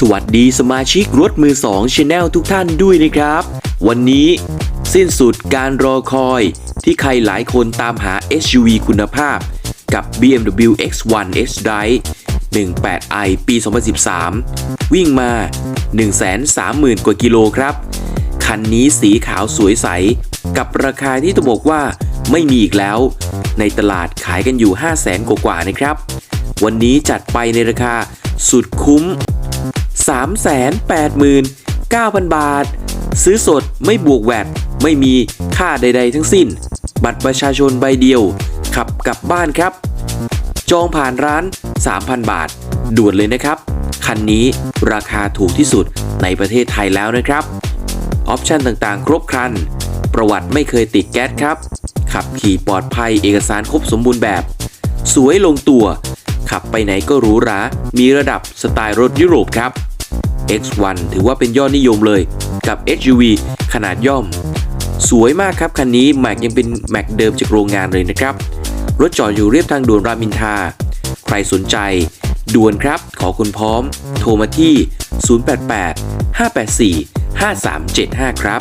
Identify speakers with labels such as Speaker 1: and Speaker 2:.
Speaker 1: สวัสดีสมาชิกรถมือสองช n แนลทุกท่านด้วยนะครับ วันนี้สิ้นสุดการรอคอยที่ใครหลายคนตามหา SUV คุณภาพ กับ BMW X1 X Drive 18i ปี 2013 วิ่งมา 130,000 กว่ากิโลครับ คันนี้สีขาวสวยใส กับราคาที่ต้องบอกว่าไม่มีอีกแล้ว ในตลาดขายกันอยู่ 500,000กว่าๆนะครับ วันนี้จัดไปในราคาสุดคุ้ม 389,000 บาท ซื้อสดไม่บวกแวดไม่มีค่าใด ๆ ทั้งสิ้น บัตรประชาชนใบเดียว ขับกลับบ้านครับ จองผ่านร้าน 3,000 บาท ด่วนเลยนะครับ คันนี้ราคาถูกที่สุดในประเทศไทยแล้วนะครับ ออปชันต่างๆ ครบครัน ประวัติไม่เคยติดแก๊สครับ ขับขี่ปลอดภัยเอกสารครบสมบูรณ์แบบ สวยลงตัว ขับไปไหนก็หรูหรา มีระดับสไตล์รถยุโรปครับ X1 ถือว่าเป็นยอดนิยมเลยกับ SUV ขนาดย่อม สวยมากครับคันนี้แม็กยังเป็นแม็กเดิมจากโรงงานเลยนะครับ รถจอดอยู่เรียบทางด่วนรามินทา ใครสนใจด่วนครับ ขอคุณพร้อม โทรมาที่ 088 584 5375 ครับ